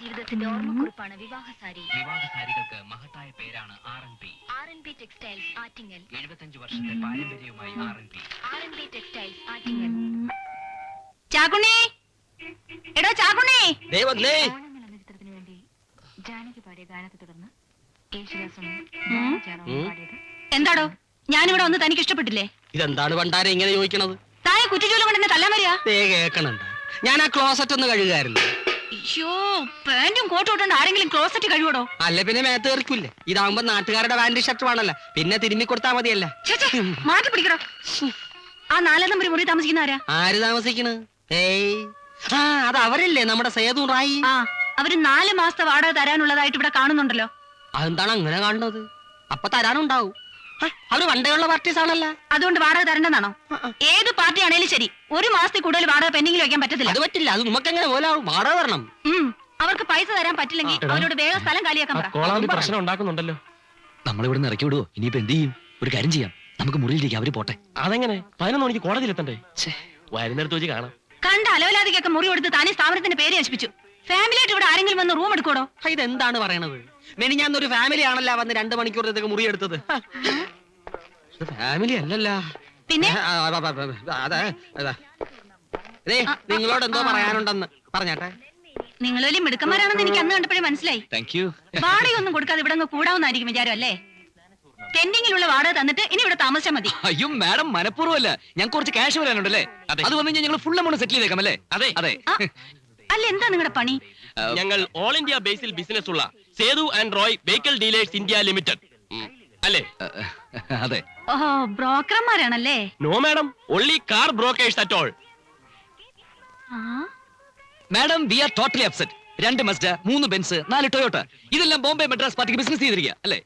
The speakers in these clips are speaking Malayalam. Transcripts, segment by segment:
ജീവിതത്തിന്റെ ഓർമ്മക്കുറിപ്പാണ് വിവാഹ സാരി വിവാഹ സാരികൾക്ക് മഹത്തായ പേരാണ് R N P R N P textiles Attingal. എഴുപത്തഞ്ച് വർഷത്തെ പാരമ്പര്യവുമായി R N P R N P textiles Attingal. ചാകുണി എടോ ചാകുണി ദൈവന്നേ ഓണം എന്ന ചിത്രത്തിന് വേണ്ടി ജാനകി പാടിയ ഗാനത്തെ തുടർന്ന് യേശുദാസും. ഉം. പാടിയത് എന്താടോ? ഞാനിവിടെ ഒന്ന് തനിക്ക് ഇഷ്ടപ്പെട്ടില്ലേ? ഇതെന്താണ് പണ്ടാരെ ഇങ്ങനെ ചോദിക്കണത്? തായ കുറ്റിച്ചൂലം കൊണ്ട് എന്നെ തല്ലാൻ വരിക? ദേ കേക്കണണ്ട. ഞാൻ ആ ക്ലോസറ്റ് ഒന്ന് കഴുകായിരുന്നു അയ്യോ പാന്റും കോട്ടും ഇട്ടുണ്ട് ആരെങ്കിലും ക്ലോസറ്റ് കഴിവടോ അല്ല പിന്നെ മേത്ത് കയറിക്കൂല്ലേ? ഇതാവുമ്പോ നാട്ടുകാരുടെ പാന്റ് ഷർട്ട് വേണല്ലോ പിന്നെ തിരുമ്മി കൊടുത്താ മതിയല്ല? മാറ്റി പിടിക്കടോ. ആ നാലാം നമ്പർ മുറി താമസിക്കുന്ന ആരാ? ആര് താമസിക്കണ്? ഏയ്. ആ അത് അവരല്ലേ നമ്മുടെ സേതു റായി. ആ അവർ നാല് മാസത്തെ വാടക തരാനുള്ളതായിട്ട് ഇവിടെ കാണുന്നുണ്ടല്ലോ. അതെന്താണ് അങ്ങനെ കാണുന്നത്? അപ്പൊ തരാനുണ്ടാവും. ആ, അവർ പണ്ടേയുള്ള പാർട്ടീസ് ആണല്ല. അതുകൊണ്ട് വാടക തരണ്ടെന്നാണോ? ഏത് പാർട്ടി ആണേലും ശരി. ഒരു മാസത്തിൽ കൂടുതൽ വാടക പെൻഡിങ്ങിൽ വെക്കാൻ പറ്റത്തില്ല. അത് പറ്റില്ല അത് നമുക്ക് എങ്ങനെ പോലെ വാടക തരണം. ഉം. അവർക്ക് പൈസ തരാൻ പറ്റില്ലെങ്കിൽ അവരോട് വേഗം സ്ഥലം കാലിയാക്കാൻ പറ. കോളാമ്പി പ്രശ്നം ഉണ്ടാക്കുന്നുണ്ടല്ലോ. നമ്മൾ ഇവിടെ ഇറക്കി വിടുവോ ഇനിയിപ്പോ എന്ത് ചെയ്യും? ഒരു കാര്യം ചെയ്യാം. നമുക്ക് മുറിയിലേക്ക് അവർ പോട്ടെ. അതെങ്ങനെ? പതിനൊന്ന് മണിക്ക് കോടതിയിലെത്തണ്ടേ വരുന്നിടത്ത് വെച്ച് കാണാം. കണ്ട അലവലാതിക്കൊക്കെ മുറി കൊടുത്ത് താനേ സ്ഥാപനത്തിന്റെ പേര് നശിപ്പിച്ചു. ഫാമിലി ആയിട്ട് ഇവിടെ ആരെങ്കിലും വന്ന് റൂം എടുക്കൂടോ ഇത് ഇതെന്താണ് പറയണത്? മെനിഞ്ഞാന്ന് ഒരു ഫാമിലി ആണല്ലോ വന്ന് രണ്ട് മണിക്കൂറത്തേക്ക് മുറി എടുത്തത്. ഫാമിലി അല്ലല്ല. പിന്നെ? നിങ്ങളോട് എന്തോ പറയാനുണ്ടെന്ന്. പറഞ്ഞാട്ടെ. നിങ്ങൾ വലിയ മിടുക്കന്മാരാണെന്ന് എനിക്ക് അന്ന് കണ്ടപ്പോഴേ മനസ്സിലായി. താങ്ക് യു വാടകയൊന്നും കൊടുക്കാതെ ഇവിടെ അങ്ങ് കൂടാവുന്നായിരിക്കും വിചാരം അല്ലേ? പെൻഡിങ്ങിലുള്ള വാടക തന്നിട്ട് ഇനി ഇവിടെ താമസിച്ചാൽ മതി. അയ്യോ മാഡം മനഃപൂർവമല്ല. ഞാൻ കുറച്ച് ക്യാഷ് വരാനുണ്ടല്ലേ? അല്ലേ അത് വന്നു കഴിഞ്ഞാൽ ഞങ്ങൾ ഫുൾ എമൗണ്ട് സെറ്റിൽ ചെയ്തേക്കാം അല്ലേ? അതെ. അതെ. ആ, അല്ല എന്താ നിങ്ങളുടെ പണി? ഞങ്ങൾ ഓൾ ഇന്ത്യ ബേസിൽ ബിസിനസ് ഉള്ള Sethu and Roy vehicle dealers India limited അല്ലേ? അതെ. ഓ ബ്രോക്കർമാരാണല്ലേ? No madam only car brokers at all ആ? Madam we are totally upset രണ്ട് മസ്റ്റ് മൂന്ന് ബെൻസ് നാല് ടൊയോട്ട ഇതെല്ലാം ബോംബെ മദ്രാസ് പാർട്ടിക്ക് ബിസിനസ് ചെയ്തിരിക്കുക അല്ലേ?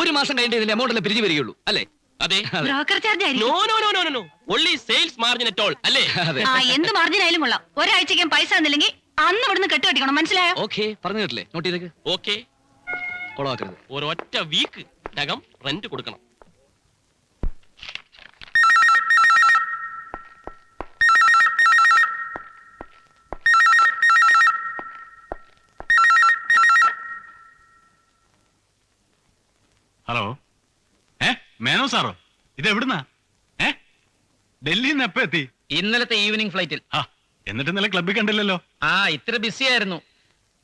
ഒരു മാസം കഴിഞ്ഞിട്ട് ഇതിന്റെ എമൗണ്ട് എല്ലാം പിരിഞ്ഞു വരികയുള്ളൂ അല്ലേ? അതെ. Broker charge no no no no no only sales margin at all അല്ലേ? അതെ. ആ എന്ത് മാർജിൻ ആയാലും കൊള്ളാം. ഒരാഴ്ചയ്ക്കും പൈസ തന്നില്ലെങ്കിൽ അന്ന് ഇവിടുന്ന് കെട്ടുകെട്ടിക്കണം മനസ്സിലായോ? ഓക്കെ പറഞ്ഞു കേട്ടില്ലേ? നോട്ട് ചെയ്തേക്ക്. ഓക്കെ കൊളവാക്കരുത്. ഒരൊറ്റ വീക്ക് ടകം റെന്റ് കൊടുക്കണം. ഹലോ. ഏ മേനോ സാറോ? ഇത് എവിടുന്നാ? ഏ ഡൽഹിയിൽ നിന്ന് എപ്പോ എത്തി? ഇന്നലത്തെ ഈവനിങ് ഫ്ലൈറ്റിൽ ആ എന്നിട്ട് ഇന്നലെ ക്ലബ്ബിൽ കണ്ടില്ലല്ലോ. ആ ഇത്ര ബിസി ആയിരുന്നു.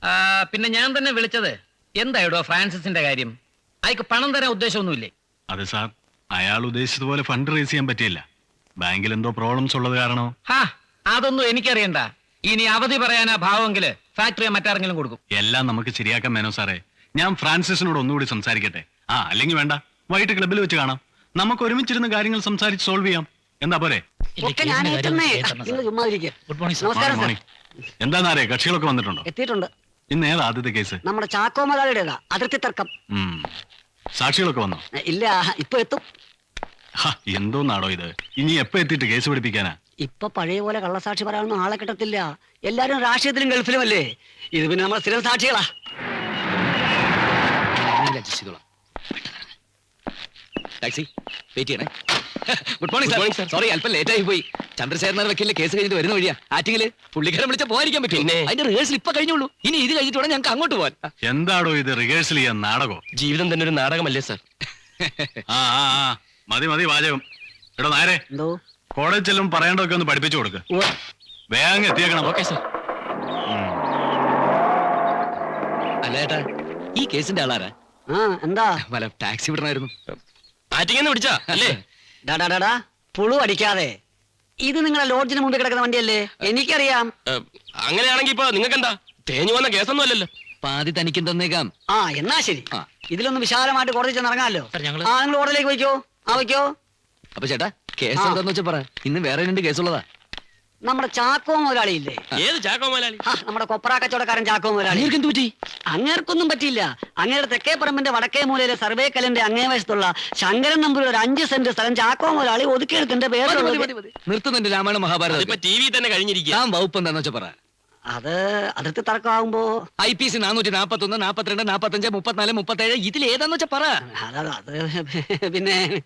ആ, പിന്നെ ഞാൻ തന്നെ വിളിച്ചത് എന്തായിടോ ഫ്രാൻസിസിന്റെ കാര്യം? അയക്ക് പണം തരാൻ ഉദ്ദേശമൊന്നുമില്ലേ? അതെ സാർ അയാൾ ഉദ്ദേശിച്ചതുപോലെ ഫണ്ട് റേസ് ചെയ്യാൻ പറ്റിയില്ല. ബാങ്കിൽ എന്തോ പ്രോബ്ലംസ് ഉള്ളത് കാരണോ? ഹാ അതൊന്നും എനിക്കറിയണ്ട. ഇനി അവധി പറയാനാ ഭാവമെങ്കിൽ ഫാക്ടറിയെ മറ്റാരെങ്കിലും കൊടുക്കും. എല്ലാം നമുക്ക് ശരിയാക്കാൻ മേനോ സാറേ. ഞാൻ ഫ്രാൻസിസിനോട് ഒന്നുകൂടി സംസാരിക്കട്ടെ. ആ അല്ലെങ്കിൽ വേണ്ട. വൈകിട്ട് ക്ലബിൽ വെച്ച് കാണാം. നമുക്ക് ഒരുമിച്ചിരുന്ന് കാര്യങ്ങൾ സംസാരിച്ച് സോൾവ് ചെയ്യാം. എന്താ പോരെ? ഒക്കെ ഞാൻ ഏറ്റെന്നേ നിങ്ങൾ ചുമ്മാ ഇരിക്കുക. ഗുഡ് മോർണിംഗ് നമസ്കാരം സാർ കക്ഷികളൊക്കെ വന്നിട്ടുണ്ടോ? എത്തിയിട്ടുണ്ട്. ഇന്ന് ഏതാ ആദ്യത്തെ കേസ് നമ്മുടെ ചാക്കോ മലയാളിയുടേതാ. അതിർത്തി തർക്കം. ഉം. സാക്ഷികളൊക്കെ വന്നോ? ഇല്ല ഇപ്പൊ എത്തും. ഹ, നാടോ ഇത്? ഇനി എപ്പോ എത്തിയിട്ട് കേസ് പിടിപ്പിക്കാനാ? ഇപ്പൊ പഴയ പോലെ കള്ളസാക്ഷി പറയാനൊന്നും ആളെ കിട്ടത്തില്ല. എല്ലാരും രാഷ്ട്രീയത്തിലും ഗൾഫിലും അല്ലേ ഇത് പിന്നെ നമ്മൾ സ്ഥിരം സാക്ഷികളാ അഡ്ജസ്റ്റ് ചെയ്തോളാം ടാക്സി വെയിറ്റ് ചെയ്യണേ. Good morning sir. സോറി അല്പം ലേറ്റ് ആയി പോയി. ചന്ദ്രശേഖരൻ വെക്കില്ല കേസ് കഴിഞ്ഞിട്ട് വരുന്ന വഴിയാ. ആറ്റിങ്ങിൽ പുള്ളിക്കാരൻ വിളിച്ച പോകാതിരിക്കാൻ പറ്റും? അതിന്റെ റിഹേഴ്സൽ ഇപ്പൊ കഴിഞ്ഞുള്ളൂ. ഇനി ഇത് കഴിഞ്ഞിട്ട് വേണം ഞങ്ങൾക്ക് അങ്ങോട്ട് പോകാൻ. എന്താണോ ഇത് റിഹേഴ്സൽ ചെയ്യാൻ നാടകം? ജീവിതം തന്നെ ഒരു നാടകമല്ലേ സാർ ആ ആ മതി മതി വാചകം. എടോ നേരെ കോളേജ് ചെല്ലും പറയേണ്ടതൊക്കെ ഒന്ന് പഠിപ്പിച്ചു കൊടുക്ക്. വേഗം എത്തിയേക്കണം. ഓക്കെ സാർ അല്ല ഏട്ടാ ഈ കേസിന്റെ ആളാരാ? ആ എന്താ? ടാക്സി വിടണമായിരുന്നു ആറ്റിങ്ങനെ പിടിച്ചാ അല്ലേ? ഡാ ഡാ, ഡാ, ഡാ പുളു അടിക്കാതെ. ഇത് നിങ്ങളെ ലോഡ്ജിന് മുമ്പിൽ കിടക്കുന്ന വണ്ടിയല്ലേ? എനിക്കറിയാം. അങ്ങനെയാണെങ്കിൽ അങ്ങനെയാണെങ്കി ഇപ്പൊ നിങ്ങൾക്ക് എന്താ തേഞ്ഞു വന്ന കേസൊന്നും അല്ലല്ലോ. പാതി തനിക്കും തന്നേക്കാം. ആ എന്നാ ശരി. ഇതിലൊന്ന് വിശാലമായിട്ട് കോടതി ചെന്ന് ഇറങ്ങാമല്ലോ. ആ നിങ്ങൾ കോടതിയിലേക്ക് വയ്ക്കോ. ആ വയ്ക്കോ. അപ്പൊ ചേട്ടാ കേസ്. എന്താന്ന് വെച്ചാ പറ. ഇന്ന് വേറെ രണ്ട് കേസുള്ളതാ. നമ്മുടെ ചാക്കോ മുതലാളി ഇല്ലേ ഏത് ചാക്കോ മുതലാളി? നമ്മുടെ കൊപ്ര കച്ചവടക്കാരൻ ചാക്കോ മുതലാളി. എന്ത് പറ്റി അങ്ങേർക്കൊന്നും പറ്റിയില്ല. അങ്ങയുടെ തെക്കേ പറമ്പിന്റെ വടക്കേ മൂലയിലെ സർവേ കല്ലിന്റെ അങ്ങേ വശത്തുള്ള ശങ്കരൻ നമ്പൂരി ഒരു അഞ്ച് സെന്റ് സ്ഥലം ചാക്കോ മുതലാളി ഒതുക്കിയെടുത്തിന്റെ പേര് നിർത്തുന്നുണ്ട് രാമായണ മഹാഭാരതം ടി വി തന്നെ കഴിഞ്ഞിരിക്കാം ഞാൻ വകുപ്പ് എന്താണെന്ന് വെച്ചാൽ പറ. അത് അതിർത്തി തർക്കമാകുമ്പോ ഐ പി സി നാനൂറ്റി നാപ്പത്തി ഒന്ന് നാപ്പത്തിരണ്ട് നാപ്പത്തഞ്ച് മുപ്പത്തിനാല് മുപ്പത്തേഴ് ഇതിൽ ഏതാന്ന് വെച്ചാ പറ. അതാ അത് പിന്നെ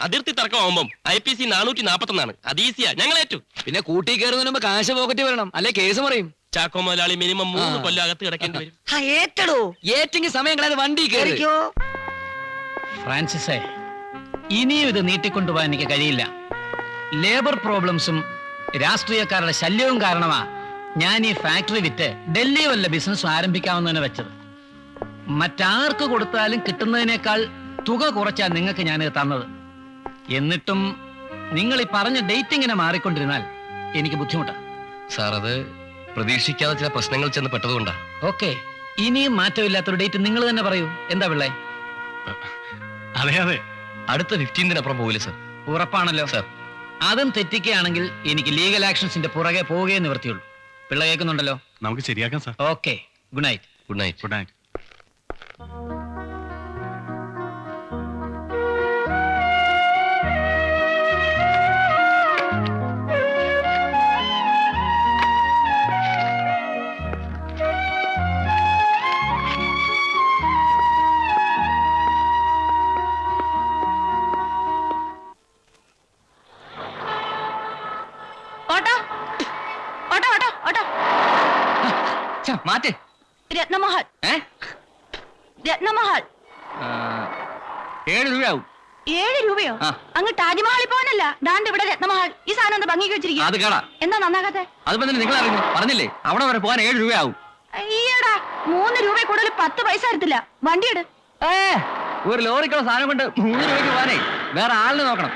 അതിർത്തി തർക്കമാകുമ്പോ ഐ പി സി നാനൂറ്റി നാപ്പത്തൊന്നാണ് അത് ഈസിയാ ഞങ്ങൾ ഏറ്റു. പിന്നെ കൂട്ടി കയറുന്നതിന് മുമ്പ് കാശ് പോക്കറ്റ് വരണം. അല്ലെ കേസ് പറയും? ചാക്കോ മുതലാളി മിനിമം മൂന്ന്. കൊല്ലം അകത്ത് കിടക്കേണ്ടി വരും. ആ, ഏറ്റെടോ. ഏറ്റെങ്കിൽ സമയം കളയാതെ വണ്ടി കയറി. കേറിക്കോ. ഫ്രാൻസിസേ ഇനിയും ഇത് നീട്ടിക്കൊണ്ടുപോകാൻ എനിക്ക് കഴിയില്ല. ലേബർ പ്രോബ്ലംസും രാഷ്ട്രീയക്കാരുടെ ശല്യവും കാരണമാ ഞാൻ ഈ ഫാക്ടറി വിറ്റ് ഡൽഹി വല്ല ബിസിനസ് ആരംഭിക്കാമെന്ന് വെച്ചത്. മറ്റാർക്ക് കൊടുത്താലും കിട്ടുന്നതിനേക്കാൾ തുക കുറച്ചാ നിങ്ങൾക്ക് ഞാൻ തന്നത്. എന്നിട്ടും നിങ്ങൾ ഈ പറഞ്ഞ ഡേറ്റ് ഇങ്ങനെ മാറിക്കൊണ്ടിരുന്നാൽ എനിക്ക് ബുദ്ധിമുട്ടാണ് സാർ അത് പ്രതീക്ഷിക്കാതെ ചില പ്രശ്നങ്ങൾ ചെന്ന് പെട്ടതുകൊണ്ടാ. ഓക്കെ ഇനിയും മാറ്റമില്ലാത്തൊരു ഡേറ്റ് നിങ്ങൾ തന്നെ പറയൂ. എന്താ പിള്ളേ? അതെ അതെ. അടുത്ത ഫിഫ്റ്റീൻതിനപ്പുറം പോകില്ല സാർ ഉറപ്പാണല്ലോ. സർ അതും തെറ്റിക്കുകയാണെങ്കിൽ എനിക്ക് ലീഗൽ ആക്ഷൻസിന്റെ പുറകെ പോവുകയെ നിവർത്തിയുള്ളൂ പിള്ള കേൾക്കുന്നുണ്ടല്ലോ? നമുക്ക് ശരിയാക്കാം sir. Okay good night good night good night Ratnamahal. ഏ? രത്നമഹൽ. ആ, ഏഴ് രൂപയാവും. ഏഴ് രൂപയോ? ആ. അങ്ങ് താജ്മഹലിൽ പോകാനല്ല. ദാണ്ട് ഇവിടെ രത്നമഹൽ ഈ സാധനം എന്താ ഭംഗിക്ക് വെച്ചിരിക്കും അത് കേടാ. എന്താ നന്നാകാത്തെ? അതിപ്പോ തന്നെ നിങ്ങൾ അറിഞ്ഞു? പറഞ്ഞില്ലേ? അവിടെ വരെ പോകാൻ ഏഴ് രൂപയാവും. അയ്യടാ മൂന്ന് രൂപ കൂടുതൽ പത്ത് പൈസ എടുത്തില്ല വണ്ടി എടു. ഏ ഒരു ലോറിക്കുള്ള സാധനം കൊണ്ട് മൂന്ന് രൂപയ്ക്ക് പോകാനേ. വേറെ ആളിനെ നോക്കണം.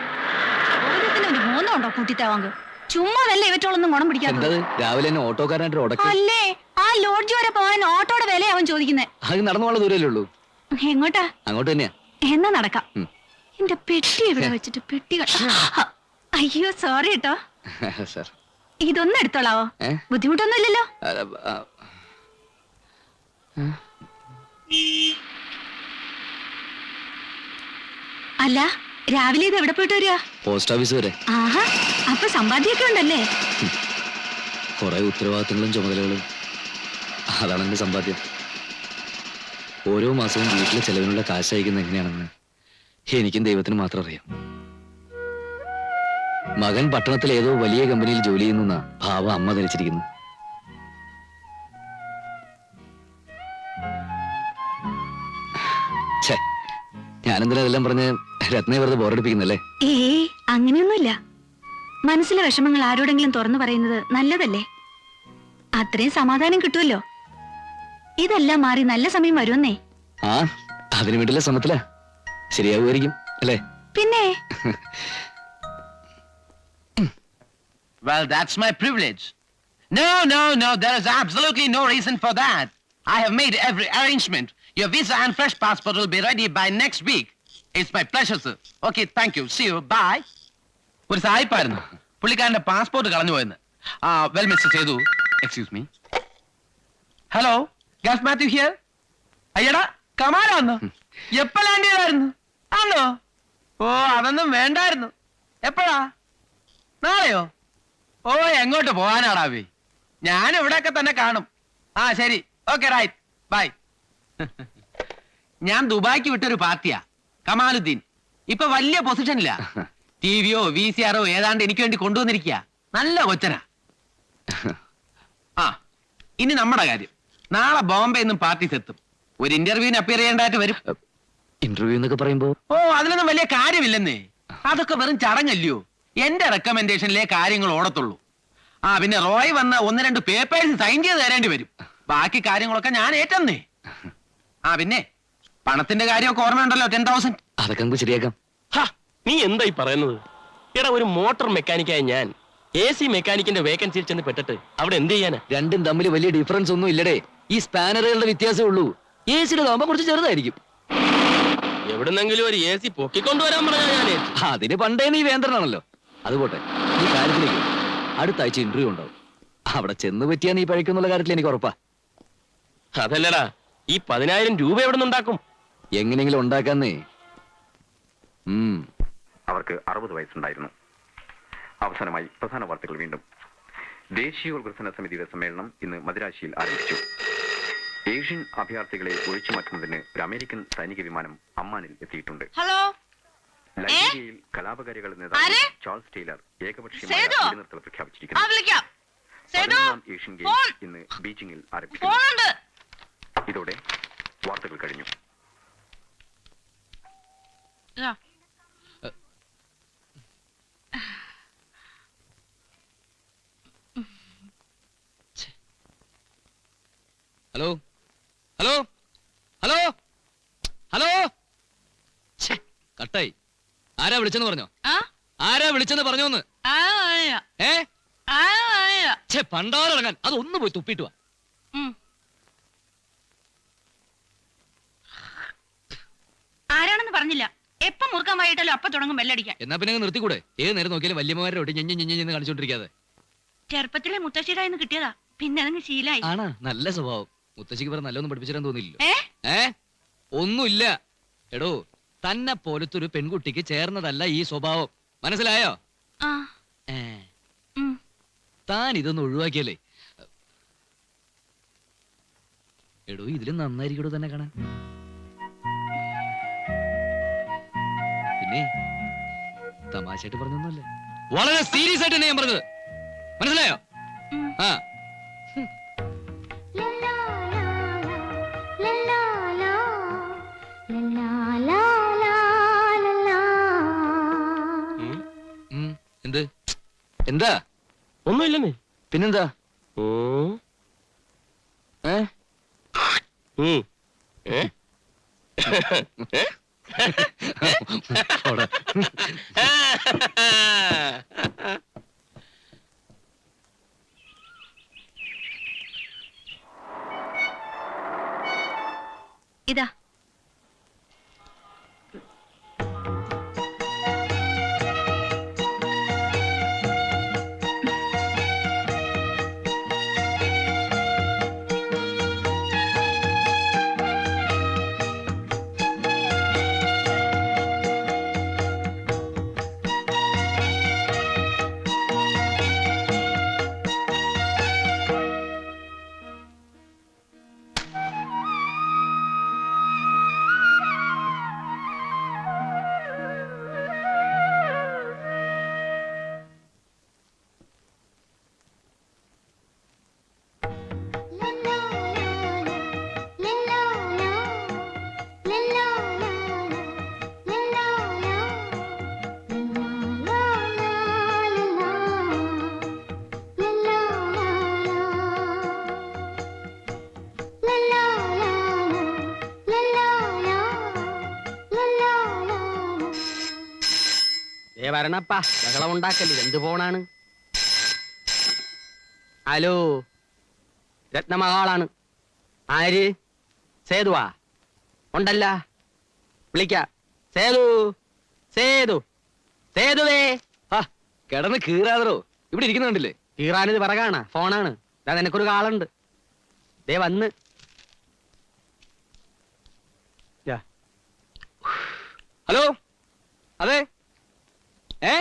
ഓരോരുത്തരും ഒരു മൂന്നുണ്ടോ കൂട്ടിത്താവാങ്ക് ചുമ്മാ നല്ല ഇവറ്റോളൊന്നും ഗുണം പിടിക്കാത്തത്? രാവിലെ തന്നെ ഓട്ടോക്കാരനായിട്ട് അല്ലേ? ലോഡ്ജ് വരെ പോകാൻ ഓട്ടോയുടെ വില അവൻ ചോദിക്കുന്നത് അത് നടന്നു പോകാനുള്ള ദൂരമല്ലേ ഉള്ളൂ? എങ്ങോട്ടാ? അങ്ങോട്ട് തന്നെയാ. എന്നാ നടക്കാം. എന്റെ പെട്ടി ഇവിടെ വെച്ചിട്ട് പെട്ടി അയ്യോ സോറി കേട്ടോ സാർ ഇതൊന്നും എടുത്തോളാവോ? ബുദ്ധിമുട്ടൊന്നും ബുദ്ധിമുട്ടൊന്നുമില്ലല്ലോ. അല്ല രാവിലെ ഇത് എവിടെ പോയിട്ട് വരിക? പോസ്റ്റ് ഓഫീസ് വരെ. ആഹാ അപ്പൊ സമ്പാദ്യമൊക്കെ ഉണ്ടല്ലേ? കുറെ ഉത്തരവാദിത്തങ്ങളും ചുമതലകളും. അതാണ് എന്റെ സമ്പാദ്യം. ഓരോ മാസവും വീട്ടിലെ ചെലവിനുള്ള കാശ് അയക്കുന്നത് എങ്ങനെയാണെന്ന് എനിക്കും ദൈവത്തിന് മാത്രം അറിയാം. മകൻ പട്ടണത്തിൽ ഏതോ വലിയ കമ്പനിയിൽ ജോലി ചെയ്യുന്ന ഭാവ അമ്മ ധരിച്ചിരിക്കുന്നു. ഞാനെന്തിനാ ഇതെല്ലാം പറഞ്ഞ് രത്നയെ വെറുതെ ബോറടിപ്പിക്കുന്നല്ലേ? ഏ അങ്ങനെയൊന്നുമില്ല. മനസ്സിലെ വിഷമങ്ങൾ ആരോടെങ്കിലും തുറന്നു പറയുന്നത് നല്ലതല്ലേ? അത്രയും സമാധാനം കിട്ടുമല്ലോ. ഇതെല്ലാം മാറി നല്ല സമയം വരുമെന്നേ ആ അതിനു വേണ്ടിയുള്ള ശ്രമത്തിലാ ശരിയാവുമായിരിക്കും അല്ലേ പിന്നെ Well, that's my privilege. No, no, no, there is absolutely no reason for that. I have made every arrangement. Your visa and fresh passport will be ready by next week. It's my pleasure, sir. Okay, thank you. See you. Bye. ഒരു സായിപ്പായിരുന്നു പുള്ളിക്കാരന്റെ പാസ്പോർട്ട് കളഞ്ഞു പോയെന്ന് ആ well mister Sethu excuse me hello gulf Mathew here അയ്യടാ കമാലാന്ന് എപ്പ ലാൻഡ് ചെയ്തായിരുന്നു ആണോ? ഓ അതൊന്നും വേണ്ടായിരുന്നു. എപ്പോഴാ? നാളെയോ? ഓ എങ്ങോട്ട് പോകാനാടാവേ ഞാൻ ഇവിടെയൊക്കെ തന്നെ കാണും. ആ ശരി. ഓക്കെ റൈറ്റ് ബൈ ഞാൻ ദുബായ്ക്ക് വിട്ടൊരു പാർട്ടിയാ. കമാലുദ്ദീൻ. ഇപ്പൊ വലിയ പൊസിഷനില്ല ടി വിയോ വി സി ആറോ ഏതാണ്ട് എനിക്ക് വേണ്ടി കൊണ്ടുവന്നിരിക്കുക നല്ല കൊച്ചനാ. ആ ഇനി നമ്മുടെ കാര്യം. നാളെ ബോംബെ നിന്നും പാർട്ടി എത്തും ഒരു ഇന്റർവ്യൂവിന് അപ്പിയർ ചെയ്യേണ്ടതായിട്ട് വരും. ഇന്റർവ്യൂ എന്നൊക്കെ പറയുമ്പോ? ഓ അതിലൊന്നും വലിയ കാര്യമില്ലെന്നേ. അതൊക്കെ വെറും ചടങ്ങല്ലയോ? എന്റെ റെക്കമെൻഡേഷനിലെ കാര്യങ്ങൾ ഓടത്തുള്ളൂ. ആ പിന്നെ റോയ് വന്ന ഒന്ന് രണ്ട് പേപ്പേഴ്സ് സൈൻ ചെയ്ത് തരേണ്ടി വരും. ബാക്കി കാര്യങ്ങളൊക്കെ ഞാൻ ഏറ്റന്നേ. ആ പിന്നെ പണത്തിന്റെ കാര്യമൊക്കെ ഓർമ്മയുണ്ടല്ലോ ടെൻ തൗസൻഡ് അതൊക്കെ നമുക്ക് ശരിയാക്കാം. ഹാ, നീ എന്തായി പറയുന്നത്? എടാ ഒരു മോട്ടോർ മെക്കാനിക്കായ ഞാൻ. എ സി മെക്കാനിക്കിന്റെ വേക്കൻസിയിൽ ചെന്ന് പെട്ടിട്ട് അവിടെ എന്ത് ചെയ്യാനാ? രണ്ടും തമ്മിൽ വലിയ ഡിഫറൻസ് ഒന്നും ഇല്ലടേ. ഈ സ്പാനറുകളുടെ വ്യത്യാസമേ ഉള്ളൂ. എ സിയുടെ താകുമ്പോ കുറച്ച് ചെറുതായിരിക്കും. എവിടുന്നെങ്കിലും ഒരു എ സി പൊക്കിക്കൊണ്ടുവരാൻ പറഞ്ഞാ ഞാനേ. അതിന് പണ്ടേ നീ വേന്ദ്രനാണല്ലോ. അതുപോട്ടെ ഈ കാര്യത്തിലേക്ക് അടുത്ത ആഴ്ച ഇന്റർവ്യൂ ഉണ്ടാവും. അവിടെ ചെന്ന് പറ്റിയാ നീ പഴിക്കുന്നുള്ള കാര്യത്തിൽ എനിക്ക് ഉറപ്പാ. അതല്ലടാ ഈ പതിനായിരം രൂപ എവിടെ നിന്നുണ്ടാക്കും എങ്ങനെയെങ്കിലും ഉണ്ടാക്കാന്നേ. ഉം. അവർക്ക് അറുപത് വയസ്സുണ്ടായിരുന്നു. അവസാനമായി പ്രധാന വാർത്തകൾ വീണ്ടും. ദേശീയോത്ഗ്രസന സമിതിയുടെ സമ്മേളനം ഇന്ന് മദ്രാശിയിൽ ആരംഭിച്ചു. ഏഷ്യൻ അഭയാർത്ഥികളെ ഒഴിച്ചു മാറ്റുന്നതിന് ഒരു അമേരിക്കൻ സൈനിക വിമാനം അമ്മാനിൽ എത്തിയിട്ടുണ്ട്. ഹലോ? ലൈബീരിയയിൽ കലാപകാരികളുടെ? നേതാവ് ചാൾസ് ടെയ്ലർ ഏകപക്ഷീയമായ? വെടിനിർത്തൽ പ്രഖ്യാപിച്ചിരിക്കുന്നു. പതിനൊന്നാം ഏഷ്യൻ ഗെയിംസ് ഇന്ന് ബീജിംഗിൽ ആരംഭിക്കുന്നു. ഇതോടെ വാർത്തകൾ കഴിഞ്ഞു. ഹലോ? ഹലോ? ഹലോ? ഹലോ? കട്ടായി. ആരാ വിളിച്ചെന്ന് പറഞ്ഞോ? ആരാ വിളിച്ചെന്ന് പറഞ്ഞോന്ന്? ഏ? ഛേ പണ്ടാറിറങ്ങാൻ അതൊന്ന് പോയി തുപ്പിട്ട് വാ. ആരാണെന്ന് പറഞ്ഞില്ല. എപ്പം മുറുക്കാൻ വൈകിട്ടല്ലോ അപ്പൊ തുടങ്ങും ബെല്ലടിക്കാൻ. എന്നാ പിന്നെ നിർത്തിക്കൂടെ? ഏത് നേരം നോക്കിയാലും വല്യമാരുടെ ഒട്ടി ഞെഞ്ഞ് ഞെഞ്ഞ് ഞെഞ്ഞ് കാണിച്ചോണ്ടിരിക്കാതെ. ചെറുപ്പത്തിലെ മുത്തശ്ശിയുടെ കിട്ടിയതാ. പിന്നെ അതങ്ങ് ശീലായി. ആണാ നല്ല സ്വഭാവം. മുത്തശ്ശിക്ക് വേറെ നല്ലൊന്നും പഠിപ്പിച്ചാൻ തോന്നിയില്ലല്ലോ. ഏ? ഒന്നുമില്ല. എടോ തന്നെ പോലത്തെ ഒരു പെൺകുട്ടിക്ക് ചേർന്നതല്ല ഈ സ്വഭാവം. മനസ്സിലായോ? ഏ. താൻ ഇതൊന്ന് ഒഴിവാക്കിയല്ലേ എടോ ഇതിലും നന്നായിരിക്കടോ തന്നെ കാണാൻ? പിന്നെ തമാശയായിട്ട് പറഞ്ഞൊന്നുമല്ല. വളരെ സീരിയസ് ആയിട്ട് തന്നെ ഞാൻ പറഞ്ഞത്. മനസ്സിലായോ. ആ. എന്താ? ഒന്നുമില്ലെന്നേ. പിന്നെന്താ. ഏ? പോടാ. ഇതാ. വരണപ്പാ. ബഹളം ഉണ്ടാക്കല്ലേ എന്ത് ഫോണാണ് ഹലോ രത്നമഹാളാണ്. ആര്? സേതുവാ? ഉണ്ടല്ല. വിളിക്ക. സേതു സേതു സേതുവേ. ആ കിടന്ന് കീറാതറോ. ഇവിടെ ഇരിക്കുന്നുണ്ടല്ലേ? കീറാനിത് പറകാണ് ഫോണാണ്. ഞാൻ നിനക്കൊരു കാളുണ്ട്. ദേ വന്ന്. ഹലോ? അതെ? ഏ?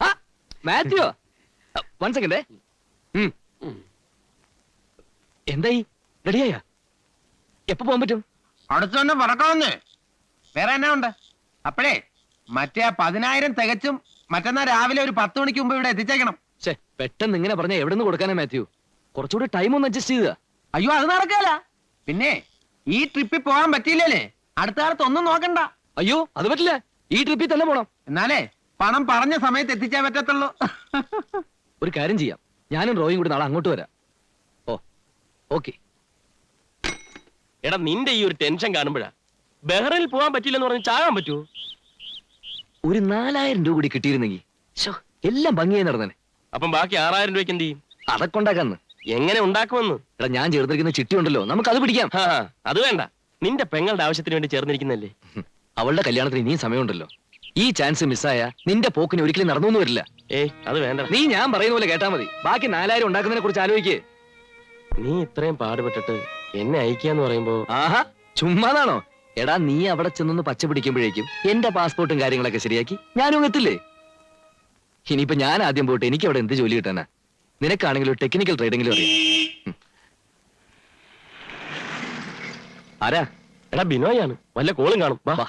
ആ മാത്യുവോ വൺ സെക്കൻഡ്. എന്തായി? റെഡിയായ? എപ്പോ പോകാൻ പറ്റും? അടുത്തന്നെ പറക്കാവുന്നേ. വേറെ എന്നാ ഉണ്ട്? അപ്പഴേ മറ്റേ ആ പതിനായിരം തികച്ചും മറ്റന്നാ രാവിലെ ഒരു പത്ത് മണിക്ക് മുമ്പ് ഇവിടെ എത്തിച്ചേക്കണം. ഛേ പെട്ടെന്ന് ഇങ്ങനെ പറഞ്ഞ എവിടെ നിന്ന് കൊടുക്കാനാ മാത്യു? കുറച്ചുകൂടി ടൈം ഒന്ന് അഡ്ജസ്റ്റ് ചെയ്ത അയ്യോ അത് നടക്കല പിന്നെ ഈ ട്രിപ്പിൽ പോകാൻ പറ്റിയില്ലേ അടുത്ത കാലത്ത് ഒന്നും നോക്കണ്ട. അയ്യോ അത് പറ്റില്ല. ഈ ട്രിപ്പിൽ തന്നെ പോണം. എന്നാലേ പണം പറഞ്ഞ സമയത്ത് എത്തിച്ചേ പറ്റത്തുള്ളൂ. ഒരു കാര്യം ചെയ്യാം. ഞാനും റോയും കൂടി നാളെ അങ്ങോട്ട് വരാം. Oh okay. എടാ നിന്റെ ഈ ഒരു ടെൻഷൻ കാണുമ്പോഴാ. ബഹ്റൈനിൽ പോകാൻ പറ്റില്ലെന്ന് പറഞ്ഞ് ചാകാൻ പറ്റുമോ ഒരു നാലായിരം രൂപ കൂടി കിട്ടിയിരുന്നെങ്കിൽ ശോ, എല്ലാം ഭംഗിയായി നടന്നേ അപ്പം ബാക്കി ആറായിരം രൂപയ്ക്ക് എന്ത് ചെയ്യും? അതൊക്കെ ഉണ്ടാക്കാന്ന്. എങ്ങനെ ഉണ്ടാക്കുമെന്ന്? എടാ ഞാൻ ചേർത്തിരിക്കുന്ന ചിട്ടി ഉണ്ടല്ലോ നമുക്ക് അത് പിടിക്കാം. ഹാ, അത് വേണ്ട. നിന്റെ പെങ്ങളുടെ ആവശ്യത്തിന് വേണ്ടി ചേർന്നിരിക്കുന്നല്ലേ അവളുടെ കല്യാണത്തിന് ഇനിയും സമയമുണ്ടല്ലോ. ഈ ചാൻസ് മിസ്സായ നിന്റെ പോക്കിന് ഒരിക്കലും നടന്നു വരില്ല. ഏ അത് വേണ്ട. നീ ഞാൻ പറയുന്ന പോലെ കേട്ടാ മതി. ബാക്കി നാലായിരം ഉണ്ടാക്കുന്നതിനെ കുറിച്ച് ആലോചിക്കേ നീ ഇത്രയും പാടുപെട്ടിട്ട് എന്നെ അയക്കാന്ന് പറയുമ്പോ ആഹാ ചുമ്മാതാണോ? എടാ നീ അവിടെ ചെന്നൊന്ന് പച്ച പിടിക്കുമ്പോഴേക്കും എന്റെ പാസ്പോർട്ടും കാര്യങ്ങളൊക്കെ ശരിയാക്കി ഞാനും എത്തില്ലേ? ഇനിയിപ്പോ ഞാൻ ആദ്യം പോയിട്ട് എനിക്ക് അവിടെ എന്ത് ജോലി കിട്ടാനാ? നിനക്കാണെങ്കിലും ടെക്നിക്കൽ ട്രേഡിംഗിലും അറിയാം. ആരാ? എടാ ബിനോയാണ് വല്ല കോളും കാണും. വാ.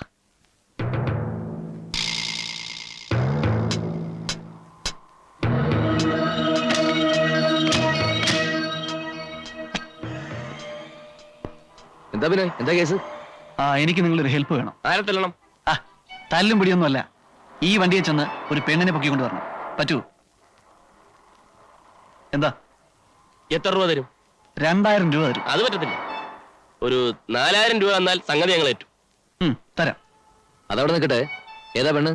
എന്താ പിന്നെ? എന്താ കേസ്? ആ എനിക്ക് നിങ്ങളൊരു ഹെൽപ്പ് വേണം. ആരെ തല്ലണം? ആ തല്ലും പിടിയൊന്നുമല്ല. ഈ വണ്ടിയെ ചെന്ന് ഒരു പെണ്ണിനെ പൊക്കിക്കൊണ്ട് വരണം. പറ്റൂ? എന്താ? എത്ര രൂപ തരും? രണ്ടായിരം രൂപ തരും. അത് പറ്റത്തില്ല. ഒരു നാലായിരം രൂപ എന്നാൽ സംഗതി ഞങ്ങൾ ഏറ്റു. ഉം, തരാം. അതവിടെ നിൽക്കട്ടെ. ഏതാ പെണ്ണ്?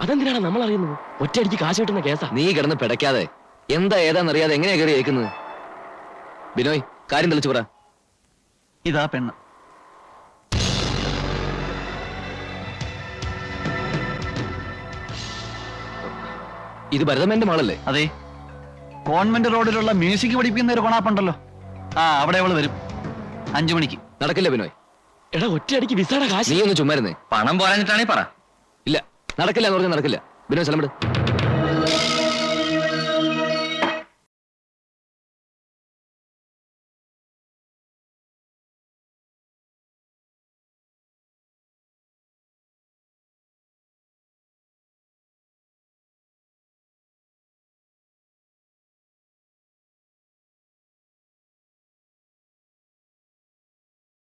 അതെന്തിനാണ് നമ്മൾ അറിയുന്നത് ഒറ്റയടിക്ക് കാശ് കിട്ടുന്ന കേസാ. നീ കിടന്ന് പിടയ്ക്കാതെ. എന്താ ഏതാന്നറിയാതെ എങ്ങനെയാ കയറി ഏൽക്കുന്നത്? ബിനോയ് കാര്യം തെളിച്ചു പറ. ഇതാ പെണ്ണ്. ഇത് ഭരതമേന്റെ മാളല്ലേ? അതെ. കോൺവെന്റ് റോഡിലുള്ള മ്യൂസിക് പഠിപ്പിക്കുന്ന ഒരു കൊണാപ്പുണ്ടല്ലോ. ആ അവിടെ അവൾ വരും. അഞ്ചു മണിക്ക്. നടക്കില്ല ബിനോയ്. എടാ ഒറ്റയടിക്ക് വിസയുടെ കാശ്. നീ ഒന്ന് ചുമ്മാരുന്നേ പണം പോരാഞ്ഞിട്ടാണേ പറ. ഇല്ല നടക്കില്ല എന്ന് പറഞ്ഞാൽ നടക്കില്ല. ബിനോയ് സ്ഥലം വിട്.